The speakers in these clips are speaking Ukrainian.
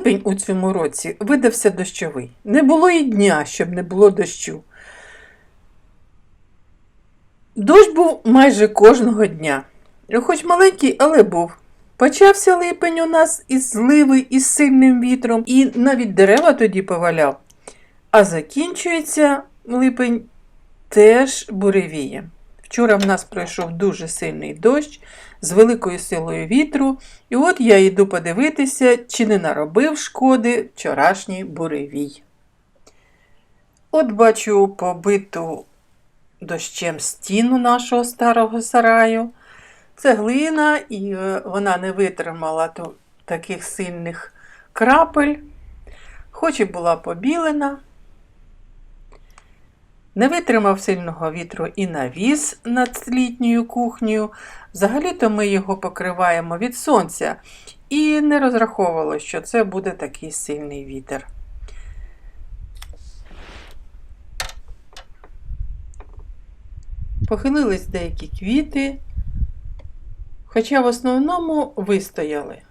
Липень у цьому році видався дощовий. Не було і дня, щоб не було дощу. Дощ був майже кожного дня. Хоч маленький, але був. Почався липень у нас із зливи, із сильним вітром, і навіть дерева тоді поваляв. А закінчується липень теж буревієм. Вчора в нас пройшов дуже сильний дощ з великою силою вітру, і от я йду подивитися, чи не наробив шкоди вчорашній буревій. От бачу побиту дощем стіну нашого старого сараю. Це глина, і е, вона не витримала таких сильних крапель, хоч і була побілена. Не витримав сильного вітру і навіс над літньою кухнею. Взагалі-то ми його покриваємо від сонця і не розраховувало, що це буде такий сильний вітер. Похилились деякі квіти, хоча в основному вистояли.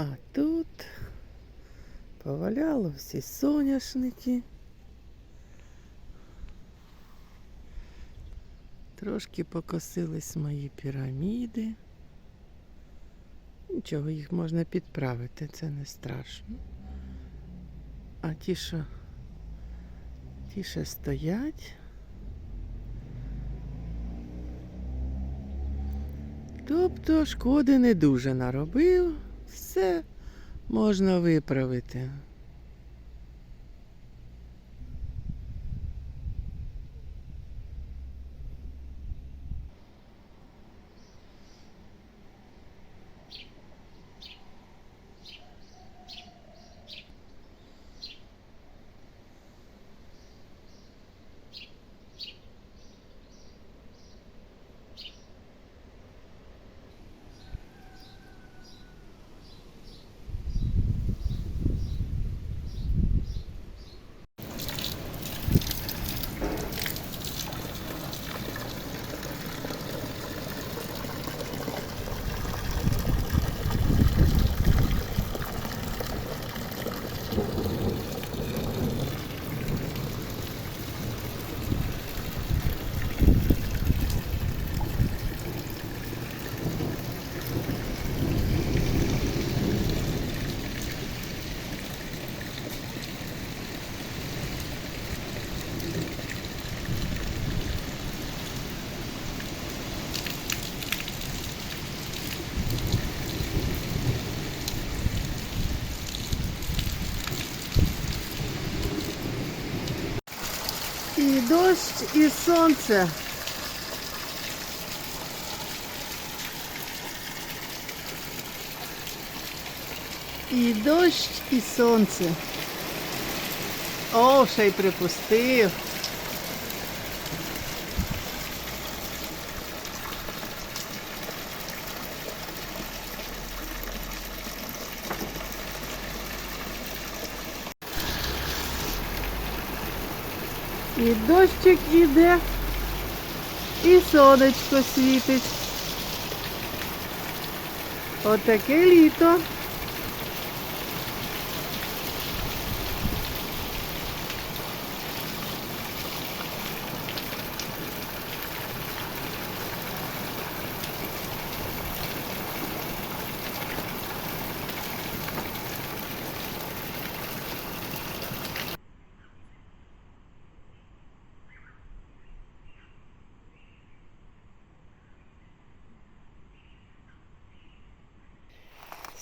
А тут поваляло всі соняшники. Трошки покосились мої піраміди. Нічого, їх можна підправити, це не страшно. А ті, що ті, що стоять. Тобто шкоди не дуже наробив, все можна виправити. І дощ, і сонце. І дощ, і сонце. О, ще й припустив. І дощик іде, і сонечко світить. Отаке літо.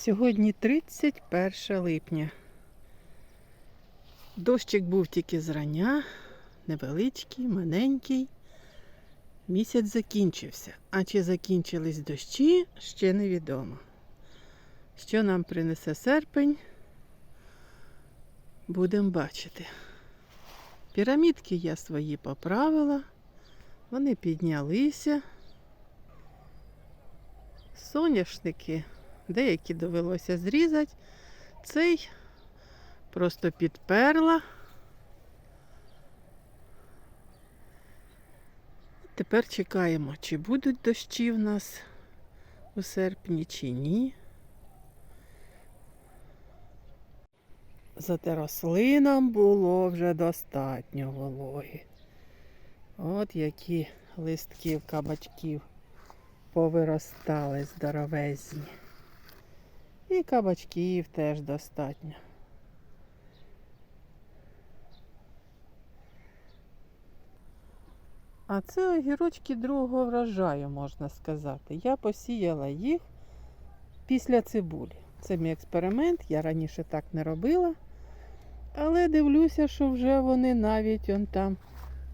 Сьогодні 31 липня. Дощик був тільки зрання, невеличкий, маленький. Місяць закінчився. А чи закінчились дощі, ще невідомо. Що нам принесе серпень, будемо бачити. Пірамідки я свої поправила. Вони піднялися. Соняшники, деякі довелося зрізати. Цей просто підперла. Тепер чекаємо, чи будуть дощі в нас у серпні, чи ні. Зате рослинам було вже достатньо вологи. От які листків кабачків повиростали здоровезні. І кабачків теж достатньо. А це огірочки другого врожаю, можна сказати. Я посіяла їх після цибулі. Це мій експеримент, я раніше так не робила. Але дивлюся, що вже вони навіть он там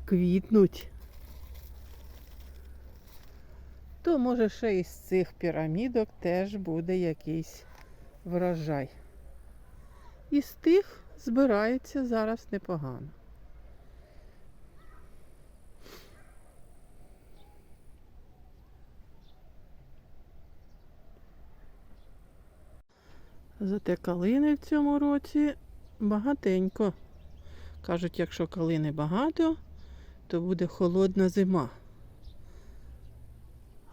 квітнуть. То може ще із цих пірамідок теж буде якийсь врожай. Із тих збирається зараз непогано. Зате калини в цьому році багатенько. Кажуть, якщо калини багато, то буде холодна зима.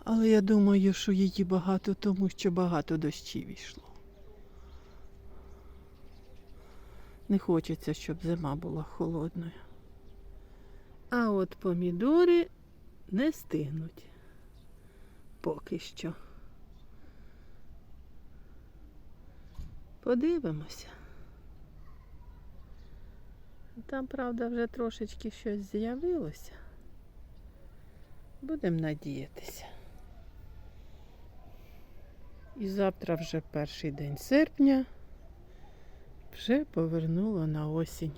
Але я думаю, що її багато, тому що багато дощів йшло. Не хочеться, щоб зима була холодною. А от помідори не стигнуть поки що. Подивимося. Там, правда, вже трошечки щось з'явилося. Будемо надіятися. І завтра вже перший день серпня вже повернуло на осінь.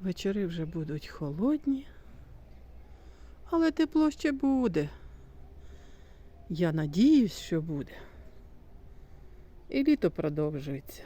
Вечори вже будуть холодні, але тепло ще буде. Я надіюсь, що буде. І літо продовжується.